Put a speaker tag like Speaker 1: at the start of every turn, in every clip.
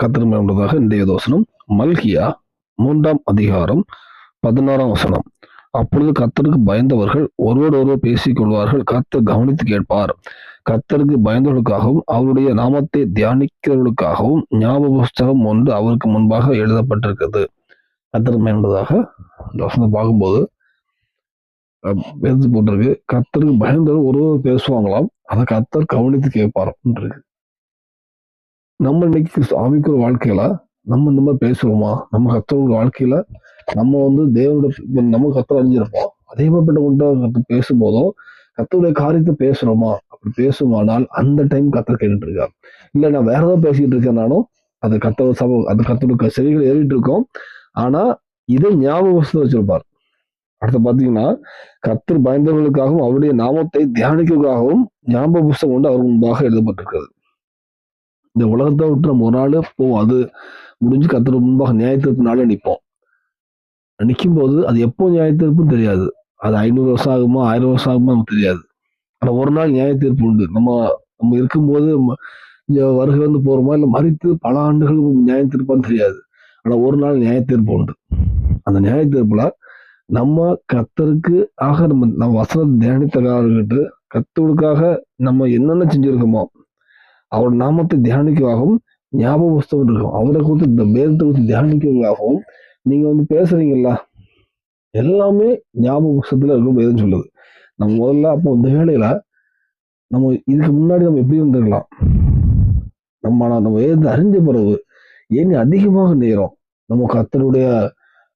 Speaker 1: கத்திரம் இன்றைய தோசனம். மல்கியா மூன்றாம் அதிகாரம் பதினாறாம் வசனம். அப்பொழுது கத்தருக்கு பயந்தவர்கள் ஒருவர் பேசிக் கொள்வார்கள் கத்தர் கவனித்து கேட்பார். கத்தருக்கு பயந்தவர்களுக்காகவும் அவருடைய நாமத்தை தியானிக்கிறவர்களுக்காகவும் ஞாபக புஸ்தகம் ஒன்று அவருக்கு முன்பாக எழுதப்பட்டிருக்கிறது. கத்தர் என்பதாக வசனம் பார்க்கும்போது எழுதி போட்டிருக்கு. கத்தருக்கு பயந்தவர் ஒருவர் பேசுவாங்களாம் அதை கத்தர் கவனித்து கேட்பார் இருக்கு. நம்ம இன்னைக்கு ஆவிக்குற வாழ்க்கையில நம்ம இந்த மாதிரி பேசுறோமா? நம்ம கத்தரோட வாழ்க்கையில நம்ம வந்து தேவனோட நம்ம கத்தர் அறிஞ்சிருப்போம். அதே மாதிரிப்பட்ட உண்ட பேசும்போதும் கத்தருடைய காரியத்தை பேசுறோமா? அப்படி பேசுமானால் அந்த டைம் கத்தர் கேட்டுட்டு இருக்காரு இல்ல நான் வேற ஏதாவது பேசிட்டு இருக்கேனாலும் அது கத்தோட சபை அது கத்தோட செவிகள் ஏறிட்டு இருக்கோம். ஆனா இதை ஞாபகம் வச்சிருப்பார். அடுத்து பாத்தீங்கன்னா கத்தர் பயந்தவர்களுக்காகவும் அவருடைய நாமத்தை தியானிக்கிறதுக்காகவும் ஞாபக புஸ்தகம் கொண்டு அவர் முன்பாக எழுதப்பட்டிருக்கிறது. இந்த உலகத்தை விட்டு நம்ம ஒரு நாள் போவோம் அது முடிஞ்சு கத்தர் முன்பாக நியாயத்திருப்பு நாளே நிற்போம் நிற்கும் போது அது எப்போ நியாயத்திற்கும் தெரியாது. அது ஐநூறு வருஷம் ஆகுமா ஆயிரம் வருஷம் ஆகுமா நமக்கு தெரியாது. ஆனால் ஒரு நாள் நியாயத்தீர்ப்பு உண்டு. நம்ம நம்ம இருக்கும்போது வருகை வந்து போகிறோமா இல்லை மறித்து பல ஆண்டுகள் நியாயத்தீர்ப்பான்னு தெரியாது. ஆனால் ஒரு நாள் நியாயத்தீர்ப்பு உண்டு. அந்த நியாயத்தீர்ப்புல நம்ம கத்தருக்கு ஆக நம்ம நம்ம வசனத்தை தியானித்தக்காரர்கிட்ட கத்தருக்காக நம்ம என்னென்ன செஞ்சுருக்கோமோ அவர் நாமத்தை தியானிக்கவாகவும் ஞாபக புஸ்தகம் இருக்கும். அவரை குறித்து இந்த பேதத்தை குறித்து தியானிக்கிறதாகவும் நீங்க வந்து பேசுறீங்களா எல்லாமே ஞாபக புஸ்தத்துல இருக்கும் பேதம் சொல்லுது. நம்ம முதல்ல அப்போ இந்த வேலையில நம்ம இதுக்கு முன்னாடி நம்ம எப்படி இருந்திருக்கலாம்? நம்ம நம்ம வேதத்தை அறிஞ்ச பிறகு ஏன் அதிகமாக நேரம் நம்ம கத்தருடைய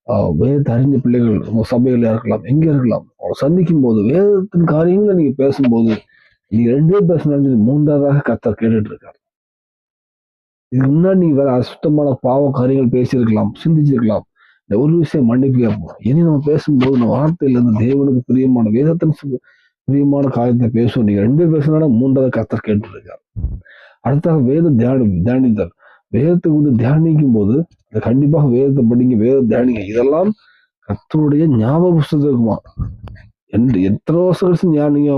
Speaker 1: ஆஹ், வேதத்தை அறிஞ்ச பிள்ளைகள் நம்ம சபையில இருக்கலாம் எங்க இருக்கலாம் அவரை சந்திக்கும் போது வேதத்தின் காரியங்களை நீங்க பேசும்போது இது ரெண்டு பேர் பேசினாலும் மூன்றாவதாக கத்தர் கேட்டுட்டு இருக்காரு இதுக்கு முன்னாடி நீங்க வேற அசுத்தமான பாவ காரியங்கள் பேசியிருக்கலாம் சிந்திச்சிருக்கலாம். இந்த ஒரு விஷயம் மன்னிப்பு கேட்போம். இனி நம்ம பேசும்போது நம்ம வார்த்தையில இருந்து தேவனுக்கு பிரியமான வேதத்தின் பிரியமான காரியத்தை பேசுவோம். நீங்க ரெண்டு பேர் பேசினாலும் மூன்றாவது கத்தர் கேட்டுருக்காரு அடுத்தாக வேத தியானி தியானித்தல் வேதத்தை வந்து தியானிக்கும் போது அது கண்டிப்பாக வேதத்தை படிங்க வேத தியானிங்க. இதெல்லாம் கத்தருடைய ஞாபக புஸ்தகம் இருக்குமா என்று எத்தனை வருஷம் கழிச்சு ஞானிங்க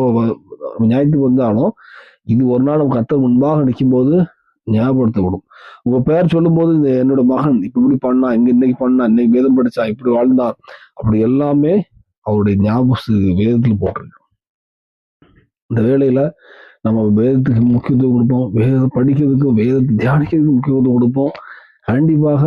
Speaker 1: ஞாயிற்றுக்கு வந்தாலும் இது ஒரு நாள் நம்ம கத்தர் முன்பாக நிற்கும் போது ஞாபகப்படுத்தப்படும். உங்க பெயர் சொல்லும்போது இந்த என்னோட மகன் இப்ப இப்படி பண்ணா இங்க இன்னைக்கு பண்ணா இன்னைக்கு வேதம் படிச்சா இப்படி வாழ்ந்தான். அப்படி எல்லாமே அவருடைய ஞாபகம் வேதத்துல போட்டிருக்கு. இந்த வேலையில நம்ம வேதத்துக்கு முக்கியத்துவம் கொடுப்போம். வேதம் படிக்கிறதுக்கும் வேதத்தை தியானிக்கிறதுக்கு முக்கியத்துவம் கொடுப்போம். கண்டிப்பாக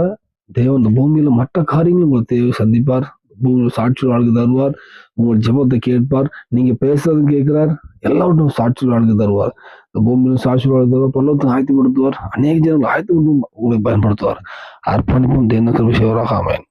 Speaker 1: தேவன் இந்த பூமியில மற்ற காரியங்களும் உங்களுக்கு தேவை சந்திப்பார். பூமியில் சாட்சி வாழ்க்கை தருவார். உங்கள் ஜெபத்தை கேட்பார். நீங்க பேசுறது கேட்கிறார். எல்லாவற்றும் சாட்சி வாழ்க்கை தருவார். இந்த பூமியில சாட்சி வாழ்க்கை தருவார். பல்லவத்துக்கு ஆயத்தப்படுத்துவார் அநேக ஜனங்கள் ஆயத்தப்படுத்தும் உங்களை பயன்படுத்துவார். அர்ப்பணிப்பும். தேர்ந்த விஷயவராக அமையன்